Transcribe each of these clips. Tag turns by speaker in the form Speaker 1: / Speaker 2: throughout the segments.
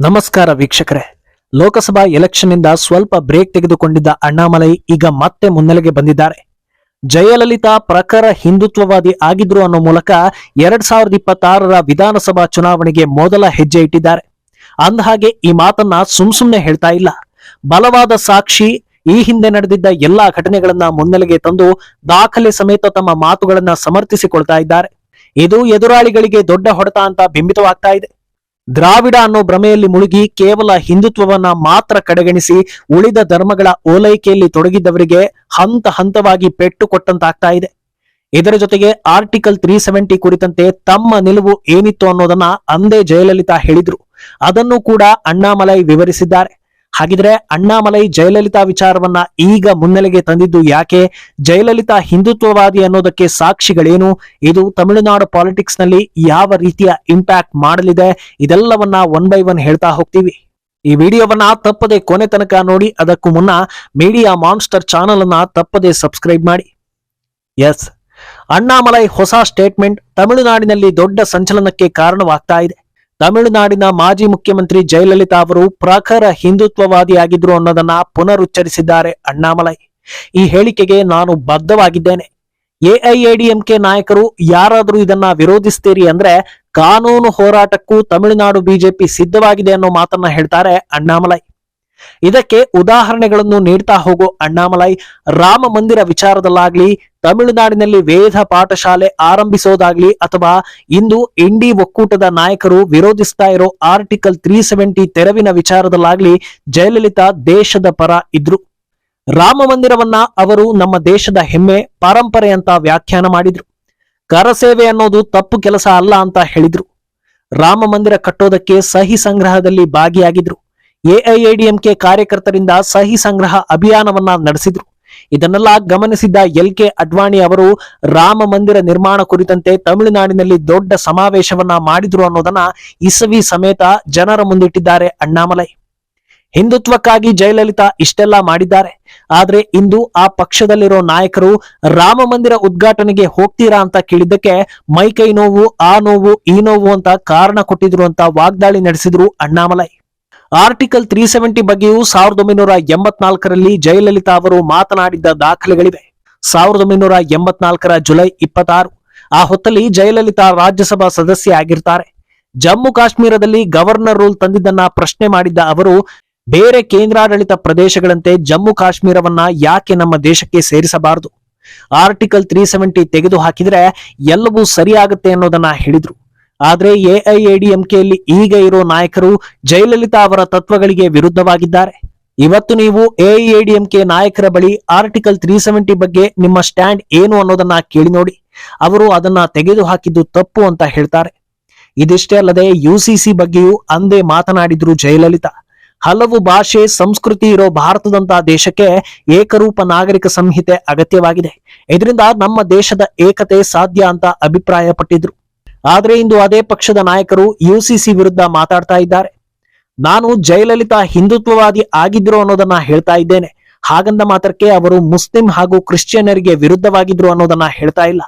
Speaker 1: ನಮಸ್ಕಾರ ವೀಕ್ಷಕರೇ. ಲೋಕಸಭಾ ಎಲೆಕ್ಷನ್ ಇಂದ ಸ್ವಲ್ಪ ಬ್ರೇಕ್ ತೆಗೆದುಕೊಂಡಿದ್ದ ಅಣ್ಣಾಮಲೈ ಈಗ ಮತ್ತೆ ಮುನ್ನೆಲೆಗೆ ಬಂದಿದ್ದಾರೆ. ಜಯಲಲಿತಾ ಪ್ರಖರ ಹಿಂದುತ್ವವಾದಿ ಆಗಿದ್ರು ಅನ್ನೋ ಮೂಲಕ ಎರಡ್ ಸಾವಿರದ ಇಪ್ಪತ್ತಾರರ ವಿಧಾನಸಭಾ ಚುನಾವಣೆಗೆ ಮೊದಲ ಹೆಜ್ಜೆ ಇಟ್ಟಿದ್ದಾರೆ. ಅಂದಹಾಗೆ ಈ ಮಾತನ್ನ ಸುಮ್ ಸುಮ್ನೆ ಹೇಳ್ತಾ ಇಲ್ಲ. ಬಲವಾದ ಸಾಕ್ಷಿ, ಈ ಹಿಂದೆ ನಡೆದಿದ್ದ ಎಲ್ಲಾ ಘಟನೆಗಳನ್ನ ಮುನ್ನೆಲೆಗೆ ತಂದು ದಾಖಲೆ ಸಮೇತ ತಮ್ಮ ಮಾತುಗಳನ್ನ ಸಮರ್ಥಿಸಿಕೊಳ್ತಾ ಇದ್ದಾರೆ. ಇದು ಎದುರಾಳಿಗಳಿಗೆ ದೊಡ್ಡ ಹೊಡೆತ ಅಂತ ಬಿಂಬಿತವಾಗ್ತಾ ಇದೆ. ದ್ರಾವಿಡ ಅನ್ನೋ ಭ್ರಮೆಯಲ್ಲಿ ಮುಳುಗಿ ಕೇವಲ ಹಿಂದುತ್ವವನ್ನ ಮಾತ್ರ ಕಡೆಗಣಿಸಿ ಉಳಿದ ಧರ್ಮಗಳ ಓಲೈಕೆಯಲ್ಲಿ ತೊಡಗಿದ್ದವರಿಗೆ ಹಂತ ಹಂತವಾಗಿ ಪೆಟ್ಟು ಕೊಟ್ಟಂತಾಗ್ತಾ ಇದೆ. ಇದರ ಜೊತೆಗೆ ಆರ್ಟಿಕಲ್ ತ್ರೀ ಸೆವೆಂಟಿ ಕುರಿತಂತೆ ತಮ್ಮ ನಿಲುವು ಏನಿತ್ತು ಅನ್ನೋದನ್ನ ಅಂದೇ ಜಯಲಲಿತಾ ಹೇಳಿದ್ರು. ಅದನ್ನು ಕೂಡ ಅಣ್ಣಾಮಲೈ ವಿವರಿಸಿದ್ದಾರೆ. ಹಾಗಿದ್ರೆ ಅಣ್ಣಾಮಲೈ ಜಯಲಲಿತಾ ವಿಚಾರವನ್ನ ಈಗ ಮುನ್ನೆಲೆಗೆ ತಂದಿದ್ದು ಯಾಕೆ? ಜಯಲಲಿತಾ ಹಿಂದುತ್ವವಾದಿ ಅನ್ನೋದಕ್ಕೆ ಸಾಕ್ಷಿಗಳೇನು? ಇದು ತಮಿಳುನಾಡು ಪಾಲಿಟಿಕ್ಸ್ನಲ್ಲಿ ಯಾವ ರೀತಿಯ ಇಂಪ್ಯಾಕ್ಟ್ ಮಾಡಲಿದೆ? ಇದೆಲ್ಲವನ್ನ ಒನ್ ಬೈ ಒನ್ ಹೇಳ್ತಾ ಹೋಗ್ತೀವಿ. ಈ ವಿಡಿಯೋವನ್ನ ತಪ್ಪದೆ ಕೊನೆ ತನಕ ನೋಡಿ, ಅದಕ್ಕೂ ಮುನ್ನ ಮೀಡಿಯಾ ಮಾನ್ಸ್ಟರ್ ಚಾನಲ್ ಅನ್ನ ತಪ್ಪದೆ ಸಬ್ಸ್ಕ್ರೈಬ್ ಮಾಡಿ. ಎಸ್. ಅಣ್ಣಾಮಲೈ ಹೊಸ ಸ್ಟೇಟ್ಮೆಂಟ್ ತಮಿಳುನಾಡಿನಲ್ಲಿ ದೊಡ್ಡ ಸಂಚಲನಕ್ಕೆ ಕಾರಣವಾಗ್ತಾ ಇದೆ. ತಮಿಳುನಾಡಿನ ಮಾಜಿ ಮುಖ್ಯಮಂತ್ರಿ ಜಯಲಲಿತಾ ಅವರು ಪ್ರಖರ ಹಿಂದುತ್ವವಾದಿಯಾಗಿದ್ರು ಅನ್ನೋದನ್ನ ಪುನರುಚ್ಚರಿಸಿದ್ದಾರೆ ಅಣ್ಣಾಮಲೈ. ಈ ಹೇಳಿಕೆಗೆ ನಾನು ಬದ್ಧವಾಗಿದ್ದೇನೆ. ಎಐಎಡಿಎಂಕೆ ನಾಯಕರು ಯಾರಾದರೂ ಇದನ್ನ ವಿರೋಧಿಸ್ತೀರಿ ಅಂದ್ರೆ ಕಾನೂನು ಹೋರಾಟಕ್ಕೂ ತಮಿಳುನಾಡು ಬಿಜೆಪಿ ಸಿದ್ಧವಾಗಿದೆ ಅನ್ನೋ ಮಾತನ್ನ ಹೇಳ್ತಾರೆ ಅಣ್ಣಾಮಲೈ. ಇದಕ್ಕೆ ಉದಾಹರಣೆಗಳನ್ನು ನೀಡ್ತಾ ಹೋಗೋ ಅಣ್ಣಾಮಲೈ. ರಾಮ ಮಂದಿರ ವಿಚಾರದಲ್ಲಾಗ್ಲಿ, ತಮಿಳುನಾಡಿನಲ್ಲಿ ವೇದ ಪಾಠಶಾಲೆ ಆರಂಭಿಸೋದಾಗ್ಲಿ ಅಥವಾ ಇಂದು ಇಂಡಿ ಒಕ್ಕೂಟದ ನಾಯಕರು ವಿರೋಧಿಸ್ತಾ ಇರೋ ಆರ್ಟಿಕಲ್ ತ್ರೀ ಸೆವೆಂಟಿ ತೆರವಿನ ವಿಚಾರದಲ್ಲಾಗ್ಲಿ ಜಯಲಲಿತಾ ದೇಶದ ಪರ ಇದ್ರು. ರಾಮ ಮಂದಿರವನ್ನ ಅವರು ನಮ್ಮ ದೇಶದ ಹೆಮ್ಮೆ, ಪರಂಪರೆ ಅಂತ ವ್ಯಾಖ್ಯಾನ ಮಾಡಿದ್ರು. ಕರಸೇವೆ ಅನ್ನೋದು ತಪ್ಪು ಕೆಲಸ ಅಲ್ಲ ಅಂತ ಹೇಳಿದ್ರು. ರಾಮ ಮಂದಿರ ಕಟ್ಟೋದಕ್ಕೆ ಸಹಿ ಸಂಗ್ರಹದಲ್ಲಿ ಭಾಗಿಯಾಗಿದ್ರು. ಎಐಎಡಿಎಂಕೆ ಕಾರ್ಯಕರ್ತರಿಂದ ಸಹಿ ಸಂಗ್ರಹ ಅಭಿಯಾನವನ್ನ ನಡೆಸಿದ್ರು. ಇದನ್ನೆಲ್ಲ ಗಮನಿಸಿದ್ದ ಎಲ್ ಕೆ ಅಡ್ವಾಣಿ ಅವರು, ರಾಮ ಮಂದಿರ ನಿರ್ಮಾಣ ಕುರಿತಂತೆ ತಮಿಳುನಾಡಿನಲ್ಲಿ ದೊಡ್ಡ ಸಮಾವೇಶವನ್ನ ಮಾಡಿದ್ರು ಅನ್ನೋದನ್ನ ಇಸವಿ ಸಮೇತ ಜನರ ಮುಂದಿಟ್ಟಿದ್ದಾರೆ ಅಣ್ಣಾಮಲೈ. ಹಿಂದುತ್ವಕ್ಕಾಗಿ ಜಯಲಲಿತಾ ಇಷ್ಟೆಲ್ಲ ಮಾಡಿದ್ದಾರೆ. ಆದ್ರೆ ಇಂದು ಆ ಪಕ್ಷದಲ್ಲಿರೋ ನಾಯಕರು, ರಾಮ ಮಂದಿರ ಉದ್ಘಾಟನೆಗೆ ಹೋಗ್ತೀರಾ ಅಂತ ಕೇಳಿದ್ದಕ್ಕೆ ಮೈಕೈ ನೋವು, ಆ ನೋವು, ಈ ನೋವು ಅಂತ ಕಾರಣ ಕೊಟ್ಟಿದ್ರು ಅಂತ ವಾಗ್ದಾಳಿ ನಡೆಸಿದ್ರು ಅಣ್ಣಾಮಲೈ. ಆರ್ಟಿಕಲ್ ತ್ರೀ ಸೆವೆಂಟಿ ಬಗ್ಗೆಯೂ ಸಾವಿರದ ಒಂಬೈನೂರ ಎಂಬತ್ನಾಲ್ಕರಲ್ಲಿ ಜಯಲಲಿತಾ ಅವರು ಮಾತನಾಡಿದ್ದ ದಾಖಲೆಗಳಿವೆ. ಸಾವಿರದ ಒಂಬೈನೂರ ಎಂಬತ್ನಾಲ್ಕರ ಜುಲೈ ಇಪ್ಪತ್ತಾರು, ಆ ಹೊತ್ತಲ್ಲಿ ಜಯಲಲಿತಾ ರಾಜ್ಯಸಭಾ ಸದಸ್ಯ ಆಗಿರ್ತಾರೆ. ಜಮ್ಮು ಕಾಶ್ಮೀರದಲ್ಲಿ ಗವರ್ನರ್ ರೂಲ್ ತಂದಿದ್ದನ್ನ ಪ್ರಶ್ನೆ ಮಾಡಿದ್ದ ಅವರು, ಬೇರೆ ಕೇಂದ್ರಾಡಳಿತ ಪ್ರದೇಶಗಳಂತೆ ಜಮ್ಮು ಕಾಶ್ಮೀರವನ್ನ ಯಾಕೆ ನಮ್ಮ ದೇಶಕ್ಕೆ ಸೇರಿಸಬಾರದು? ಆರ್ಟಿಕಲ್ ತ್ರೀ ಸೆವೆಂಟಿ ತೆಗೆದು ಹಾಕಿದ್ರೆ ಎಲ್ಲವೂ ಸರಿಯಾಗುತ್ತೆ ಅನ್ನೋದನ್ನ ಹೇಳಿದ್ರು. ಆದ್ರೆ ಎಐಎಡಿಎಂಕೆಯಲ್ಲಿ ಈಗ ಇರೋ ನಾಯಕರು ಜಯಲಲಿತಾ ಅವರ ತತ್ವಗಳಿಗೆ ವಿರುದ್ಧವಾಗಿದ್ದಾರೆ. ಇವತ್ತು ನೀವು ಎಐಎಡಿಎಂಕೆ ನಾಯಕರ ಬಳಿ ಆರ್ಟಿಕಲ್ ತ್ರೀ ಸೆವೆಂಟಿ ಬಗ್ಗೆ ನಿಮ್ಮ ಸ್ಟ್ಯಾಂಡ್ ಏನು ಅನ್ನೋದನ್ನ ಕೇಳಿ ನೋಡಿ. ಅವರು ಅದನ್ನ ತೆಗೆದು ಹಾಕಿದ್ದು ತಪ್ಪು ಅಂತ ಹೇಳ್ತಾರೆ. ಇದಿಷ್ಟೇ ಅಲ್ಲದೆ ಯುಸಿಸಿ ಬಗ್ಗೆಯೂ ಅಂದೇ ಮಾತನಾಡಿದ್ರು ಜಯಲಲಿತಾ. ಹಲವು ಭಾಷೆ, ಸಂಸ್ಕೃತಿ ಇರೋ ಭಾರತದಂತಹ ದೇಶಕ್ಕೆ ಏಕರೂಪ ನಾಗರಿಕ ಸಂಹಿತೆ ಅಗತ್ಯವಾಗಿದೆ. ಇದರಿಂದ ನಮ್ಮ ದೇಶದ ಏಕತೆ ಸಾಧ್ಯ ಅಂತ ಅಭಿಪ್ರಾಯಪಟ್ಟಿದ್ರು. ಆದ್ರೆ ಇಂದು ಅದೇ ಪಕ್ಷದ ನಾಯಕರು ಯುಸಿಸಿ ವಿರುದ್ಧ ಮಾತಾಡ್ತಾ ಇದ್ದಾರೆ. ನಾನು ಜಯಲಲಿತಾ ಹಿಂದುತ್ವವಾದಿ ಆಗಿದ್ರು ಅನ್ನೋದನ್ನ ಹೇಳ್ತಾ ಇದ್ದೇನೆ. ಹಾಗಂದ ಮಾತ್ರಕ್ಕೆ ಅವರು ಮುಸ್ಲಿಂ ಹಾಗೂ ಕ್ರಿಶ್ಚಿಯನ್ನರಿಗೆ ವಿರುದ್ಧವಾಗಿದ್ರು ಅನ್ನೋದನ್ನ ಹೇಳ್ತಾ ಇಲ್ಲ.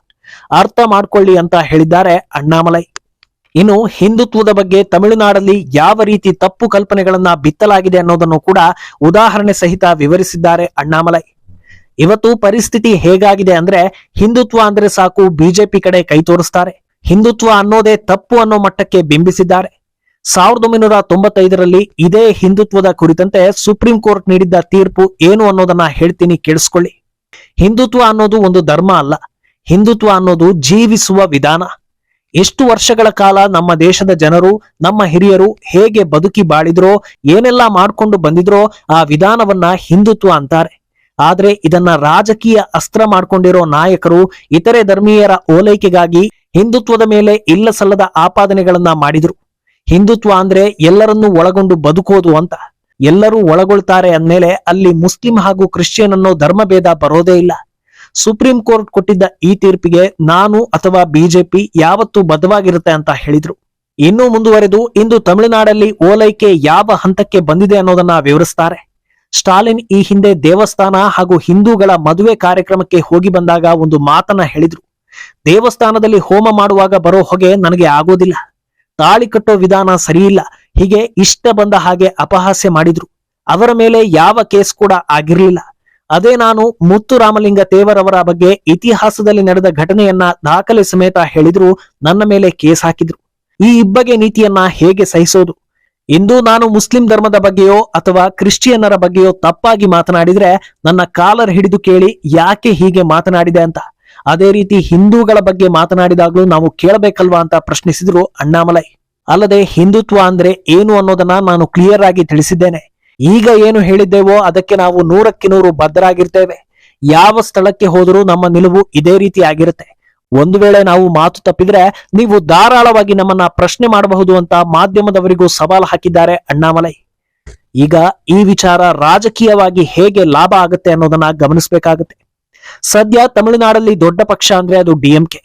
Speaker 1: ಅರ್ಥ ಮಾಡ್ಕೊಳ್ಳಿ ಅಂತ ಹೇಳಿದ್ದಾರೆ ಅಣ್ಣಾಮಲೈ. ಇನ್ನು ಹಿಂದುತ್ವದ ಬಗ್ಗೆ ತಮಿಳುನಾಡಲ್ಲಿ ಯಾವ ರೀತಿ ತಪ್ಪು ಕಲ್ಪನೆಗಳನ್ನ ಬಿತ್ತಲಾಗಿದೆ ಅನ್ನೋದನ್ನು ಕೂಡ ಉದಾಹರಣೆ ಸಹಿತ ವಿವರಿಸಿದ್ದಾರೆ ಅಣ್ಣಾಮಲೈ. ಇವತ್ತು ಪರಿಸ್ಥಿತಿ ಹೇಗಾಗಿದೆ ಅಂದ್ರೆ ಹಿಂದುತ್ವ ಅಂದ್ರೆ ಸಾಕು, ಬಿಜೆಪಿ ಕಡೆ ಕೈ ತೋರಿಸ್ತಾರೆ. ಹಿಂದುತ್ವ ಅನ್ನೋದೇ ತಪ್ಪು ಅನ್ನೋ ಮಟ್ಟಕ್ಕೆ ಬಿಂಬಿಸಿದ್ದಾರೆ. ಸಾವಿರದ ಒಂಬೈನೂರ ತೊಂಬತ್ತೈದರಲ್ಲಿ ಇದೇ ಹಿಂದುತ್ವದ ಕುರಿತಂತೆ ಸುಪ್ರೀಂ ಕೋರ್ಟ್ ನೀಡಿದ್ದ ತೀರ್ಪು ಏನು ಅನ್ನೋದನ್ನ ಹೇಳ್ತೀನಿ ಕೇಳಿಸ್ಕೊಳ್ಳಿ. ಹಿಂದುತ್ವ ಅನ್ನೋದು ಒಂದು ಧರ್ಮ ಅಲ್ಲ. ಹಿಂದುತ್ವ ಅನ್ನೋದು ಜೀವಿಸುವ ವಿಧಾನ. ಎಷ್ಟು ವರ್ಷಗಳ ಕಾಲ ನಮ್ಮ ದೇಶದ ಜನರು, ನಮ್ಮ ಹಿರಿಯರು ಹೇಗೆ ಬದುಕಿ ಬಾಳಿದ್ರೋ, ಏನೆಲ್ಲ ಮಾಡ್ಕೊಂಡು ಬಂದಿದ್ರೋ ಆ ವಿಧಾನವನ್ನ ಹಿಂದುತ್ವ ಅಂತಾರೆ. ಆದ್ರೆ ಇದನ್ನ ರಾಜಕೀಯ ಅಸ್ತ್ರ ಮಾಡ್ಕೊಂಡಿರೋ ನಾಯಕರು, ಇತರೆ ಧರ್ಮೀಯರ ಓಲೈಕೆಗಾಗಿ ಹಿಂದುತ್ವದ ಮೇಲೆ ಇಲ್ಲ ಸಲ್ಲದ ಆಪಾದನೆಗಳನ್ನ ಮಾಡಿದ್ರು. ಹಿಂದುತ್ವ ಅಂದ್ರೆ ಎಲ್ಲರನ್ನೂ ಒಳಗೊಂಡು ಬದುಕೋದು ಅಂತ. ಎಲ್ಲರೂ ಒಳಗೊಳ್ತಾರೆ ಅಂದ್ಮೇಲೆ ಅಲ್ಲಿ ಮುಸ್ಲಿಂ ಹಾಗೂ ಕ್ರಿಶ್ಚಿಯನ್ ಅನ್ನೋ ಧರ್ಮಭೇದ ಬರೋದೇ ಇಲ್ಲ. ಸುಪ್ರೀಂ ಕೋರ್ಟ್ ಕೊಟ್ಟಿದ್ದ ಈ ತೀರ್ಪಿಗೆ ನಾನು ಅಥವಾ ಬಿಜೆಪಿ ಯಾವತ್ತೂ ಬದ್ಧವಾಗಿರುತ್ತೆ ಅಂತ ಹೇಳಿದ್ರು. ಇನ್ನೂ ಮುಂದುವರೆದು ಇಂದು ತಮಿಳುನಾಡಲ್ಲಿ ಓಲೈಕೆ ಯಾವ ಹಂತಕ್ಕೆ ಬಂದಿದೆ ಅನ್ನೋದನ್ನ ವಿವರಿಸ್ತಾರೆ. ಸ್ಟಾಲಿನ್ ಈ ಹಿಂದೆ ದೇವಸ್ಥಾನ ಹಾಗೂ ಹಿಂದೂಗಳ ಮದುವೆ ಕಾರ್ಯಕ್ರಮಕ್ಕೆ ಹೋಗಿ ಬಂದಾಗ ಒಂದು ಮಾತನ್ನ ಹೇಳಿದ್ರು. ದೇವಸ್ಥಾನದಲ್ಲಿ ಹೋಮ ಮಾಡುವಾಗ ಬರೋ ಹೊಗೆ ನನಗೆ ಆಗೋದಿಲ್ಲ. ತಾಳಿ ಕಟ್ಟೋ ವಿಧಾನ ಸರಿಯಿಲ್ಲ. ಹೀಗೆ ಇಷ್ಟ ಬಂದ ಹಾಗೆ ಅಪಹಾಸ್ಯ ಮಾಡಿದ್ರು. ಅವರ ಮೇಲೆ ಯಾವ ಕೇಸ್ ಕೂಡ ಆಗಿರಲಿಲ್ಲ. ಅದೇ ನಾನು ಮುತ್ತು ರಾಮಲಿಂಗ ತೇವರವರ ಬಗ್ಗೆ ಇತಿಹಾಸದಲ್ಲಿ ನಡೆದ ಘಟನೆಯನ್ನ ದಾಖಲೆ ಸಮೇತ ಹೇಳಿದ್ರು, ನನ್ನ ಮೇಲೆ ಕೇಸ್ ಹಾಕಿದ್ರು. ಈ ಇಬ್ಬಗೆ ನೀತಿಯನ್ನ ಹೇಗೆ ಸಹಿಸೋದು? ಇಂದು ನಾನು ಮುಸ್ಲಿಂ ಧರ್ಮದ ಬಗ್ಗೆಯೋ ಅಥವಾ ಕ್ರಿಶ್ಚಿಯನ್ನರ ಬಗ್ಗೆಯೋ ತಪ್ಪಾಗಿ ಮಾತನಾಡಿದ್ರೆ ನನ್ನ ಕಾಲರ್ ಹಿಡಿದು ಕೇಳಿ ಯಾಕೆ ಹೀಗೆ ಮಾತನಾಡಿದೆ ಅಂತ. ಅದೇ ರೀತಿ ಹಿಂದೂಗಳ ಬಗ್ಗೆ ಮಾತನಾಡಿದಾಗಲೂ ನಾವು ಕೇಳಬೇಕಲ್ವಾ ಅಂತ ಪ್ರಶ್ನಿಸಿದ್ರು ಅಣ್ಣಾಮಲೈ. ಅಲ್ಲದೆ ಹಿಂದುತ್ವ ಅಂದ್ರೆ ಏನು ಅನ್ನೋದನ್ನ ನಾನು ಕ್ಲಿಯರ್ ಆಗಿ ತಿಳಿಸಿದ್ದೇನೆ. ಈಗ ಏನು ಹೇಳಿದ್ದೇವೋ ಅದಕ್ಕೆ ನಾವು ನೂರಕ್ಕೆ ನೂರು ಬದ್ಧರಾಗಿರ್ತೇವೆ. ಯಾವ ಸ್ಥಳಕ್ಕೆ ಹೋದರೂ ನಮ್ಮ ನಿಲುವು ಇದೇ ರೀತಿ ಆಗಿರುತ್ತೆ. ಒಂದು ವೇಳೆ ನಾವು ಮಾತು ತಪ್ಪಿದ್ರೆ ನೀವು ಧಾರಾಳವಾಗಿ ನಮ್ಮನ್ನ ಪ್ರಶ್ನೆ ಮಾಡಬಹುದು ಅಂತ ಮಾಧ್ಯಮದವರಿಗೂ ಸವಾಲು ಹಾಕಿದ್ದಾರೆ ಅಣ್ಣಾಮಲೈ. ಈಗ ಈ ವಿಚಾರ ರಾಜಕೀಯವಾಗಿ ಹೇಗೆ ಲಾಭ ಆಗುತ್ತೆ ಅನ್ನೋದನ್ನ ಗಮನಿಸಬೇಕಾಗುತ್ತೆ. ಸದ್ಯ ತಮಿಳುನಾಡಲ್ಲಿ ದೊಡ್ಡ ಪಕ್ಷ ಅಂದ್ರೆ ಅದು ಡಿಎಂಕೆ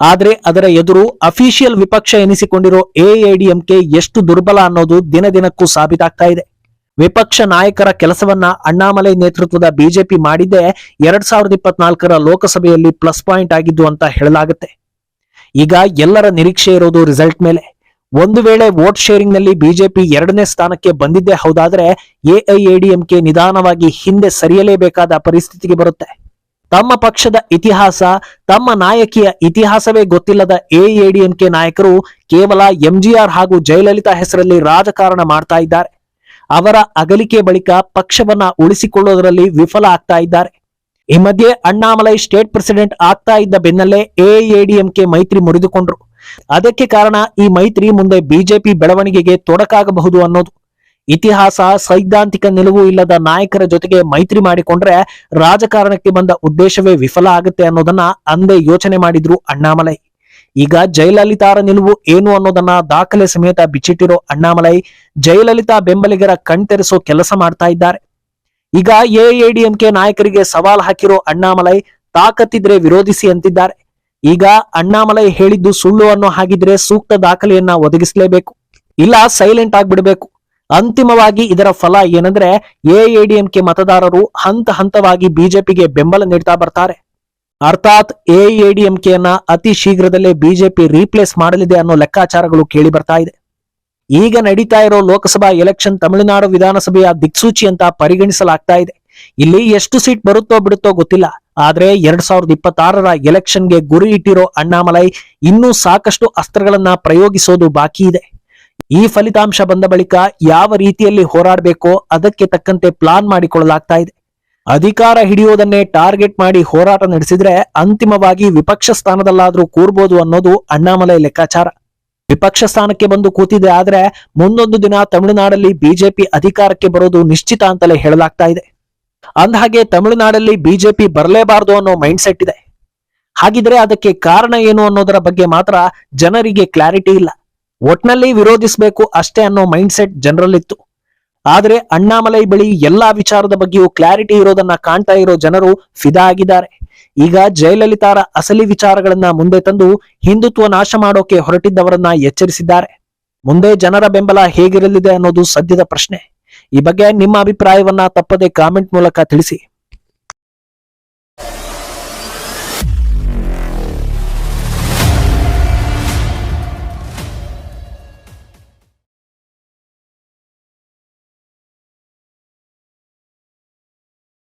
Speaker 1: ಆದ್ರೆ ಅದರ ಎದುರು ಅಫಿಷಿಯಲ್ ವಿಪಕ್ಷ ಎನಿಸಿಕೊಂಡಿರೋ ಎಐಡಿಎಂಕೆ ಎಷ್ಟು ದುರ್ಬಲ ಅನ್ನೋದು ದಿನ ದಿನಕ್ಕೂ ಸಾಬೀತಾಗ್ತಾ ಇದೆ. ವಿಪಕ್ಷ ನಾಯಕರ ಕೆಲಸವನ್ನ ಅಣ್ಣಾಮಲೈ ನೇತೃತ್ವದ ಬಿಜೆಪಿ ಮಾಡಿದ್ದೇ ಎರಡ್ ಸಾವಿರದ ಇಪ್ಪತ್ನಾಲ್ಕರ ಲೋಕಸಭೆಯಲ್ಲಿ ಪ್ಲಸ್ ಪಾಯಿಂಟ್ ಆಗಿದ್ದು ಅಂತ ಹೇಳಲಾಗುತ್ತೆ. ಈಗ ಎಲ್ಲರ ನಿರೀಕ್ಷೆ ಇರೋದು ರಿಸಲ್ಟ್ ಮೇಲೆ. ಒಂದು ವೇಳೆ ವೋಟ್ ಶೇರಿಂಗ್ನಲ್ಲಿ ಬಿಜೆಪಿ ಎರಡನೇ ಸ್ಥಾನಕ್ಕೆ ಬಂದಿದ್ದೇ ಹೌದಾದ್ರೆ ಎಐಎಡಿಎಂಕೆ ನಿಧಾನವಾಗಿ ಹಿಂದೆ ಸರಿಯಲೇಬೇಕಾದ ಪರಿಸ್ಥಿತಿಗೆ ಬರುತ್ತೆ. ತಮ್ಮ ಪಕ್ಷದ ಇತಿಹಾಸ, ತಮ್ಮ ನಾಯಕಿಯ ಇತಿಹಾಸವೇ ಗೊತ್ತಿಲ್ಲದ ಎಎಡಿಎಂಕೆ ನಾಯಕರು ಕೇವಲ ಎಂಜಿಆರ್ ಹಾಗೂ ಜಯಲಲಿತಾ ಹೆಸರಲ್ಲಿ ರಾಜಕಾರಣ ಮಾಡ್ತಾ ಇದ್ದಾರೆ. ಅವರ ಅಗಲಿಕೆ ಬಳಿಕ ಪಕ್ಷವನ್ನ ಉಳಿಸಿಕೊಳ್ಳುವುದರಲ್ಲಿ ವಿಫಲ ಆಗ್ತಾ ಇದ್ದಾರೆ. ಈ ಮಧ್ಯೆ ಅಣ್ಣಾಮಲೈ ಸ್ಟೇಟ್ ಪ್ರೆಸಿಡೆಂಟ್ ಆಗ್ತಾ ಇದ್ದ ಬೆನ್ನಲ್ಲೇ ಎಎಡಿಎಂಕೆ ಮೈತ್ರಿ ಮುರಿದುಕೊಂಡ್ರು. ಅದಕ್ಕೆ ಕಾರಣ ಈ ಮೈತ್ರಿ ಮುಂದೆ ಬಿಜೆಪಿ ಬೆಳವಣಿಗೆಗೆ ತೊಡಕಾಗಬಹುದು ಅನ್ನೋದು. ಇತಿಹಾಸ, ಸೈದ್ಧಾಂತಿಕ ನಿಲುವು ಇಲ್ಲದ ನಾಯಕರ ಜೊತೆಗೆ ಮೈತ್ರಿ ಮಾಡಿಕೊಂಡ್ರೆ ರಾಜಕಾರಣಕ್ಕೆ ಬಂದ ಉದ್ದೇಶವೇ ವಿಫಲ ಆಗುತ್ತೆ ಅನ್ನೋದನ್ನ ಅಂದೇ ಯೋಚನೆ ಮಾಡಿದ್ರು ಅಣ್ಣಾಮಲೈ. ಈಗ ಜಯಲಲಿತಾರ ನಿಲುವು ಏನು ಅನ್ನೋದನ್ನ ದಾಖಲೆ ಸಮೇತ ಬಿಚ್ಚಿಟ್ಟಿರೋ ಅಣ್ಣಾಮಲೈ ಜಯಲಲಿತಾ ಬೆಂಬಲಿಗರ ಕಣ್ತೆರೆಸೋ ಕೆಲಸ ಮಾಡ್ತಾ ಇದ್ದಾರೆ. ಈಗ ಎಐಎಡಿಎಂಕೆ ನಾಯಕರಿಗೆ ಸವಾಲ್ ಹಾಕಿರೋ ಅಣ್ಣಾಮಲೈ ತಾಕತ್ತಿದ್ರೆ ವಿರೋಧಿಸಿ ಅಂತಿದ್ದಾರೆ. ಈಗ ಅಣ್ಣಾಮಲೈ ಹೇಳಿದ್ದು ಸುಳ್ಳು ಅನ್ನೋ ಹಾಗಿದ್ರೆ ಸೂಕ್ತ ದಾಖಲೆಯನ್ನ ಒದಗಿಸಲೇಬೇಕು. ಇಲ್ಲ ಸೈಲೆಂಟ್ ಆಗ್ಬಿಡ್ಬೇಕು. ಅಂತಿಮವಾಗಿ ಇದರ ಫಲ ಏನಂದ್ರೆ ಎಐಎಡಿಎಂಕೆ ಮತದಾರರು ಹಂತ ಹಂತವಾಗಿ ಬಿಜೆಪಿಗೆ ಬೆಂಬಲ ನೀಡ್ತಾ ಬರ್ತಾರೆ. ಅರ್ಥಾತ್ ಎಐಎಡಿಎಂಕೆಯನ್ನ ಅತಿ ಶೀಘ್ರದಲ್ಲೇ ಬಿಜೆಪಿ ರೀಪ್ಲೇಸ್ ಮಾಡಲಿದೆ ಅನ್ನೋ ಲೆಕ್ಕಾಚಾರಗಳು ಕೇಳಿ ಬರ್ತಾ ಇದೆ. ಈಗ ನಡೀತಾ ಇರೋ ಲೋಕಸಭಾ ಎಲೆಕ್ಷನ್ ತಮಿಳುನಾಡು ವಿಧಾನಸಭೆಯ ದಿಕ್ಸೂಚಿ ಅಂತ ಪರಿಗಣಿಸಲಾಗ್ತಾ ಇದೆ. ಇಲ್ಲಿ ಎಷ್ಟು ಸೀಟ್ ಬರುತ್ತೋ ಬಿಡುತ್ತೋ ಗೊತ್ತಿಲ್ಲ. ಆದ್ರೆ ಎರಡ್ ಸಾವಿರದ ಇಪ್ಪತ್ತಾರರ ಎಲೆಕ್ಷನ್ಗೆ ಗುರಿ ಇಟ್ಟಿರೋ ಅಣ್ಣಾಮಲೈ ಇನ್ನೂ ಸಾಕಷ್ಟು ಅಸ್ತ್ರಗಳನ್ನ ಪ್ರಯೋಗಿಸೋದು ಬಾಕಿ ಇದೆ. ಈ ಫಲಿತಾಂಶ ಬಂದ ಬಳಿಕ ಯಾವ ರೀತಿಯಲ್ಲಿ ಹೋರಾಡಬೇಕೋ ಅದಕ್ಕೆ ತಕ್ಕಂತೆ ಪ್ಲಾನ್ ಮಾಡಿಕೊಳ್ಳಲಾಗ್ತಾ ಇದೆ. ಅಧಿಕಾರ ಹಿಡಿಯೋದನ್ನೇ ಟಾರ್ಗೆಟ್ ಮಾಡಿ ಹೋರಾಟ ನಡೆಸಿದ್ರೆ ಅಂತಿಮವಾಗಿ ವಿಪಕ್ಷ ಸ್ಥಾನದಲ್ಲಾದರೂ ಕೂರ್ಬೋದು ಅನ್ನೋದು ಅಣ್ಣಾಮಲೈ ಲೆಕ್ಕಾಚಾರ. ವಿಪಕ್ಷ ಸ್ಥಾನಕ್ಕೆ ಬಂದು ಕೂತಿದೆ ಆದ್ರೆ ಮುಂದೊಂದು ದಿನ ತಮಿಳುನಾಡಲ್ಲಿ ಬಿಜೆಪಿ ಅಧಿಕಾರಕ್ಕೆ ಬರೋದು ನಿಶ್ಚಿತ ಅಂತಲೇ ಹೇಳಲಾಗ್ತಾ ಇದೆ. ಅಂದಹಾಗೆ ತಮಿಳುನಾಡಲ್ಲಿ ಬಿಜೆಪಿ ಬರಲೇಬಾರದು ಅನ್ನೋ ಮೈಂಡ್ ಸೆಟ್ ಇದೆ. ಹಾಗಿದ್ರೆ ಅದಕ್ಕೆ ಕಾರಣ ಏನು ಅನ್ನೋದರ ಬಗ್ಗೆ ಮಾತ್ರ ಜನರಿಗೆ ಕ್ಲಾರಿಟಿ ಇಲ್ಲ. ಒಟ್ನಲ್ಲಿ ವಿರೋಧಿಸಬೇಕು ಅಷ್ಟೇ ಅನ್ನೋ ಮೈಂಡ್ ಸೆಟ್ ಜನರಲ್ಲಿತ್ತು. ಆದ್ರೆ ಅಣ್ಣಾಮಲೈ ಬಳಿ ಎಲ್ಲಾ ವಿಚಾರದ ಬಗ್ಗೆಯೂ ಕ್ಲಾರಿಟಿ ಇರೋದನ್ನ ಕಾಣ್ತಾ ಇರೋ ಜನರು ಫಿದಾ ಆಗಿದ್ದಾರೆ. ಈಗ ಜಯಲಲಿತಾರ ಅಸಲಿ ವಿಚಾರಗಳನ್ನ ಮುಂದೆ ತಂದು ಹಿಂದುತ್ವ ನಾಶ ಮಾಡೋಕೆ ಹೊರಟಿದ್ದವರನ್ನ ಎಚ್ಚರಿಸಿದ್ದಾರೆ. ಮುಂದೆ ಜನರ ಬೆಂಬಲ ಹೇಗಿರಲಿದೆ ಅನ್ನೋದು ಸದ್ಯದ ಪ್ರಶ್ನೆ. ಈ ಬಗ್ಗೆ ನಿಮ್ಮ ಅಭಿಪ್ರಾಯವನ್ನ ತಪ್ಪದೆ ಕಾಮೆಂಟ್ ಮೂಲಕ ತಿಳಿಸಿ.